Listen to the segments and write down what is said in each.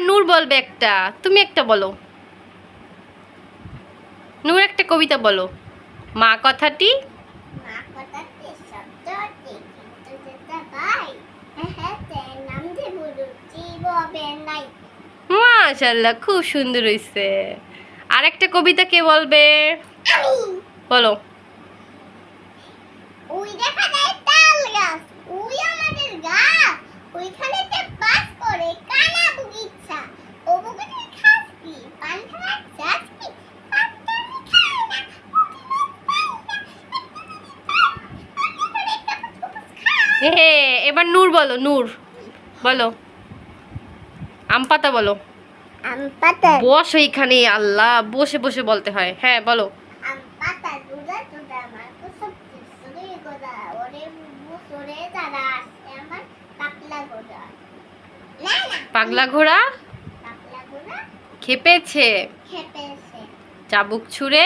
বলবে একটা। তুমি একটা বলো। নূর একটা কবিতা বলো। মা কথাটি? মাশাল্লাহ খুব সুন্দর হয়েছে আর একটা কবিতা কে বলবে? বলো ওই দেখা যায় তাল গাছ ওই আমাদের গাছ ওইখানে তে বাস করে কানা বুগিচ্ছা ও বুগিতে খাস কি পান খাওয়া চাস কি পানটা আমি খাই না পুঁটি মাছ পাই না হে এবার নূর বলো নূর। বলো। আম পাতা বলো। বস ওইখানে আল্লাহ বসে বসে বলতে হয়। হ্যাঁ বলো। পাগলা ঘোড়া। খেপেছে। চাবুক ছুঁড়ে?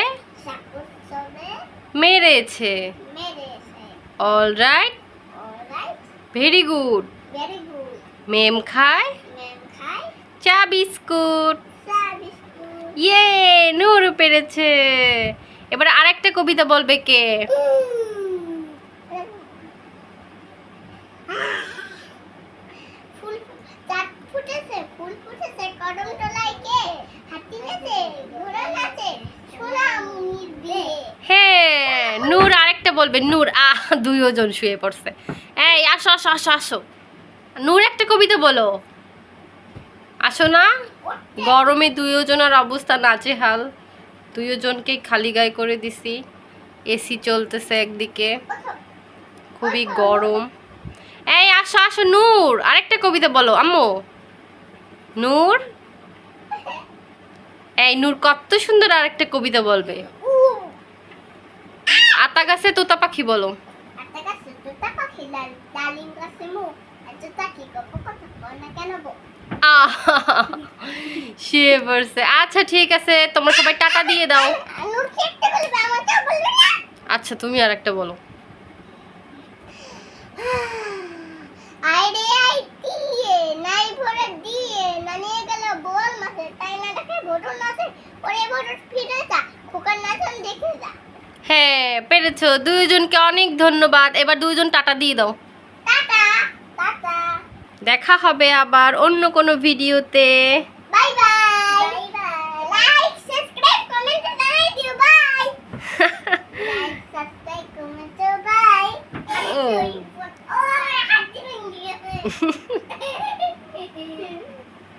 মেরেছে। মেরেছে। All right all right very good ma'am খায় চা বিস্কুট ইয়ে নূর পেরেছে। এবার আরেকটা কবিতা বলবে কে? বলবে, নূর, আহ দুইজন শুয়ে পড়ছে। এই, আসো আসো আসো আসো। নূর, একটা কবিতা বলো। আসো না, গরমে দুইজনের অবস্থা নাচে হাল দুইজনকে খালি গায়ে করে দিছি, এসি চলতেছে একদিকে, খুবই গরম। এই, আসো আসো, নূর, আরেকটা কবিতা বলো, আম্মু। নূর? এই, নূর, কত সুন্দর আরেকটা কবিতা বলবে। আতা গাছে তোতা পাখি বলো। আটা গাছে দুটা পাখি লাল ডালিম গাছে মুখ জুতা কি গপ কথা না কেন বো আহ, শুয়ে পড়ছে আচ্ছা ঠিক আছে তোমরা সবাই টাকা দিয়ে দাও। আচ্ছা তুমি আর একটা বলো। মাসে তাই না দেখে ফিরে যা খোকার নাচন দেখে যা। হ্যাঁ পেরেছ। দুইজনকে অনেক ধন্যবাদ। এবার দুইজন টাটা দিয়ে দাও। দেখা হবে আবার অন্য কোনো ভিডিওতে। Bye bye. Bye bye like subscribe comment জানাই দিও bye like subscribe comment bye ও।